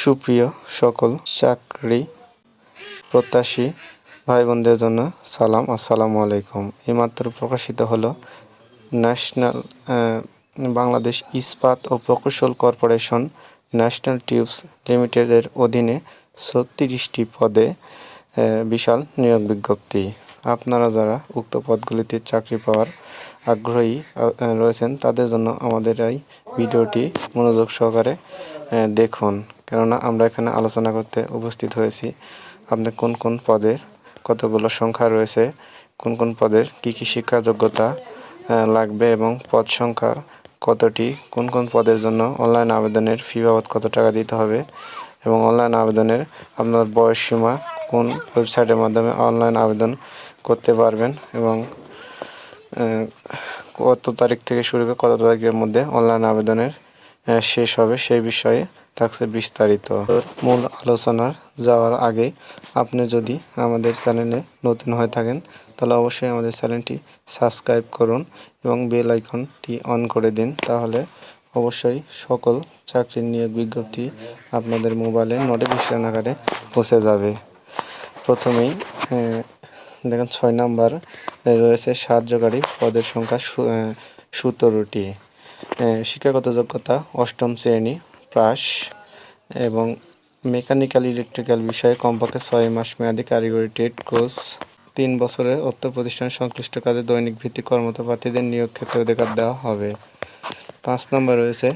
সুপ্রিয় সকল চাকরি প্রত্যাশী ভাই বোনদের জন্য সালাম, আসসালামু আলাইকুম। এইমাত্র প্রকাশিত হলো ন্যাশনাল বাংলাদেশ ইস্পাত ও প্রকৌশল কর্পোরেশন ন্যাশনাল টিউবস লিমিটেডের অধীনে ছত্রিশটি পদে বিশাল নিয়োগ বিজ্ঞপ্তি। আপনারা যারা উক্ত পদগুলিতে চাকরি পাওয়ার আগ্রহী রয়েছেন, তাদের জন্য আমাদের এই ভিডিওটি মনোযোগ সহকারে দেখুন। কেননা আমরা এখানে আলোচনা করতে উপস্থিত হয়েছি। আপনি কোন কোন পদের কতগুলো সংখ্যা রয়েছে, কোন কোন পদের কী কী শিক্ষা যোগ্যতা লাগবে এবং পদ সংখ্যা কতটি, কোন কোন পদের জন্য অনলাইন আবেদনের ফি বাবদ কত টাকা দিতে হবে এবং অনলাইন আবেদনের আপনার বয়স সীমা কোন ওয়েবসাইটের মাধ্যমে অনলাইন আবেদন করতে পারবেন এবং কত তারিখ থেকে শুরু করে কত তারিখের মধ্যে অনলাইন আবেদনের শেষ হবে সেই বিষয়ে থাকছে বিস্তারিত। মূল আলোচনার যাওয়ার আগে আপনি যদি আমাদের চ্যানেলে নতুন হয়ে থাকেন, তাহলে অবশ্যই আমাদের চ্যানেলটি সাবস্ক্রাইব করুন এবং বেল আইকনটি অন করে দিন। তাহলে অবশ্যই সকল চাকরির নিয়োগ বিজ্ঞপ্তি আপনাদের মোবাইলে নোটিফিকেশন আকারে পৌঁছে যাবে। প্রথমেই দেখেন ছয় নাম্বার রয়েছে সাহায্যকারী পদের সংখ্যা সতেরোটি। শিক্ষাগত যোগ্যতা অষ্টম শ্রেণি পাস এবং মেকানিক্যাল, ইলেকট্রিক্যাল বিষয়ে কমপক্ষে ছয় মাস মেয়াদী কারিগরি ট্রেড কোর্স, তিন বছরের অর্থ প্রতিষ্ঠানের সংশ্লিষ্ট কাজে দৈনিক ভিত্তিক কর্মরত প্রার্থীদের নিয়োগ ক্ষেত্রে অধিকার দেওয়া হবে। পাঁচ নম্বর রয়েছে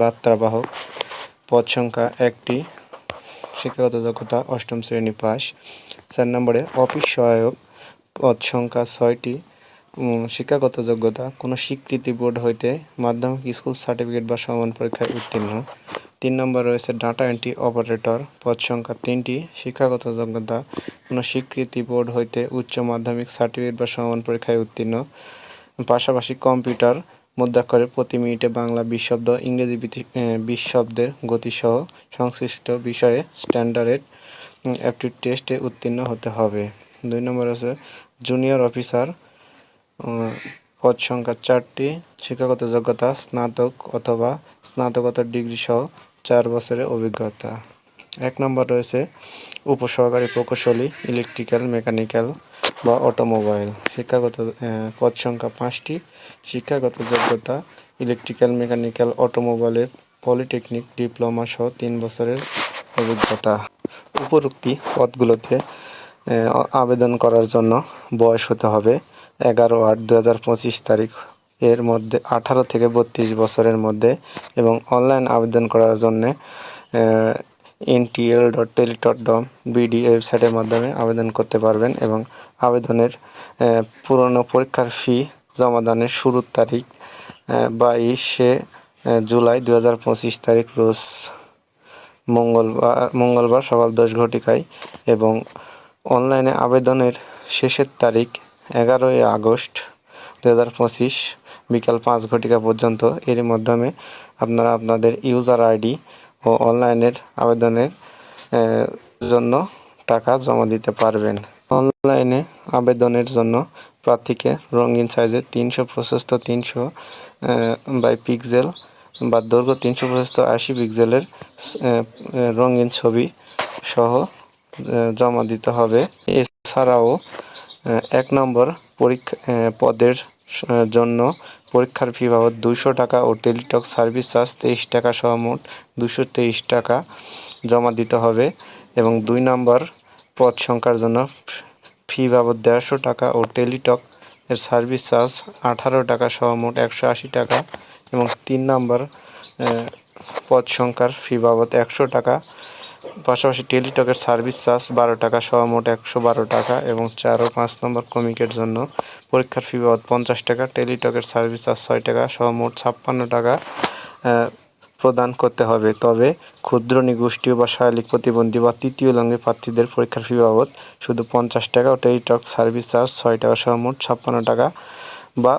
বার্তাবাহক। পদ সংখ্যা একটি, শিক্ষাগত যোগ্যতা অষ্টম শ্রেণি পাস। চার নম্বরে অফিস সহায়ক। পদ সংখ্যা ছয়টি শিক্ষাগত যোগ্যতা কোনো স্বীকৃতি বোর্ড হইতে মাধ্যমিক স্কুল সার্টিফিকেট বা সমান পরীক্ষায় উত্তীর্ণ। তিন নম্বর রয়েছে ডাটা এন্ট্রি অপারেটর, পদ সংখ্যা তিনটি শিক্ষাগত যোগ্যতা কোনো স্বীকৃতি বোর্ড হইতে উচ্চ মাধ্যমিক সার্টিফিকেট বা সমান পরীক্ষায় উত্তীর্ণ। পাশাপাশি কম্পিউটার, মুদ্রাক্ষরে প্রতি মিনিটে বাংলা বিশ শব্দ ইংরেজি বিশ গতিসহ সংশ্লিষ্ট বিষয়ে স্ট্যান্ডার্ড অ্যাপটিউড টেস্টে উত্তীর্ণ হতে হবে। দুই নম্বর আছে জুনিয়র অফিসার পদ সংখ্যা চারটি, শিক্ষাগত যোগ্যতা, স্নাতক অথবা স্নাতকোত্তর ডিগ্রি সহ চার বছরের অভিজ্ঞতা। এক নম্বর রয়েছে উপসহকারী প্রকৌশলী, ইলেকট্রিক্যাল, মেকানিক্যাল বা অটোমোবাইল। শিক্ষাগত পদ সংখ্যা পাঁচটি, শিক্ষাগত যোগ্যতা, ইলেকট্রিক্যাল, মেকানিক্যাল, অটোমোবাইলের পলিটেকনিক ডিপ্লোমা সহ তিন বছরের অভিজ্ঞতা। উপরোক্তি পদগুলোতে আবেদন করার জন্য বয়স হতে হবে এগারো আট দু তারিখ এর মধ্যে আঠারো থেকে বত্রিশ বছরের মধ্যে এবং অনলাইন আবেদন করার জন্যে NTL dot Teletalk dot com BD ওয়েবসাইটের মাধ্যমে আবেদন করতে পারবেন এবং আবেদনের পুরনো পরীক্ষার ফি জমাদানের শুরুর তারিখ বাইশে জুলাই দু হাজার পঁচিশ তারিখ রোজ মঙ্গলবার মঙ্গলবার সকাল দশ ঘটিকায় এবং অনলাইনে আবেদনের শেষের তারিখ এগারোই আগস্ট দু হাজার পঁচিশ বিকাল পাঁচ ঘটিকা পর্যন্ত এর মাধ্যমে আপনারা আপনাদের ইউজার আইডি ও অনলাইনের আবেদনের জন্য টাকা জমা দিতে পারবেন। অনলাইনে আবেদনের জন্য প্রার্থীকে রঙিন সাইজে তিনশো প্রশস্ত তিনশো বাই পিক্সেল বা দৈর্ঘ্য তিনশো প্রশস্ত আশি পিক্সেলের রঙিন ছবি সহ জমা দিতে হবে। এছাড়াও এক নম্বর পরীক্ষা পদের জন্য পরীক্ষার ফি বাবদ দুশো টাকা ও টেলিটক সার্ভিস চার্জ তেইশ টাকা সহ মোট দুশো তেইশ টাকা জমা দিতে হবে। এবং দুই নম্বর পদ সংখ্যার জন্য ফি বাবদ দেড়শো টাকা ও টেলিটক এর সার্ভিস চার্জ আঠারো টাকা সহ মোট একশো আশি টাকা। এবং তিন নম্বর পদ সংখ্যার ফি বাবদ একশো টাকা পাশাপাশি টেলিটকের সার্ভিস চার্জ বারো টাকা, সহ মোট একশো বারো টাকা এবং চার ও পাঁচ নম্বর কমিকের জন্য পরীক্ষার ফি বাবদ পঞ্চাশ টাকা, টেলিটকের সার্ভিস চার্জ ছয় টাকা, সহ মোট ছাপ্পান্ন টাকা প্রদান করতে হবে। তবে ক্ষুদ্র নিগোষ্ঠী বা শারীরিক প্রতিবন্ধী বা তৃতীয় লঙ্গে প্রার্থীদের পরীক্ষার ফি বাবদ শুধু পঞ্চাশ টাকা ও টেলিটক সার্ভিস চার্জ ছয় টাকা, সহ মোট ছাপ্পান্ন টাকা বা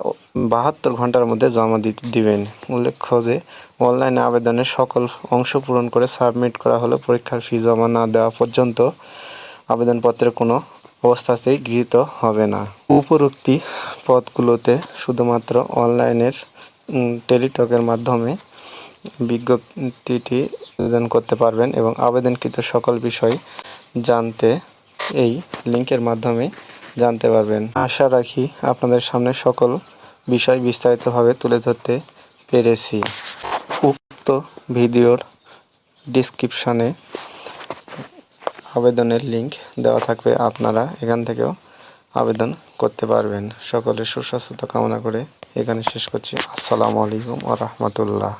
বাহাত্তর ঘণ্টার মধ্যে জমা দিবেন। উল্লেখ্য যে, অনলাইনে আবেদনের সকল অংশ পূরণ করে সাবমিট করা হলে পরীক্ষার ফি জমা না দেওয়া পর্যন্ত আবেদনপত্রের কোনো অবস্থাতেই গৃহীত হবে না। উপরোক্তি পদগুলোতে শুধুমাত্র অনলাইনের টেলিটকের মাধ্যমে বিজ্ঞপ্তিটি আবেদন করতে পারবেন এবং আবেদনকৃত সকল বিষয় জানতে এই লিঙ্কের মাধ্যমে জানতে পারবেন। আশা রাখি আপনাদের সামনে সকল বিষয় বিস্তারিতভাবে তুলে ধরতে পেরেছি। উক্ত ভিডিওর ডিসক্রিপশানে আবেদনের লিংক দেওয়া থাকবে। আপনারা এখান থেকেও আবেদন করতে পারবেন। সকলের সুস্বাস্থ্যতা কামনা করে এখানে শেষ করছি। আসসালামু আলাইকুম আ রহমতুল্লাহ।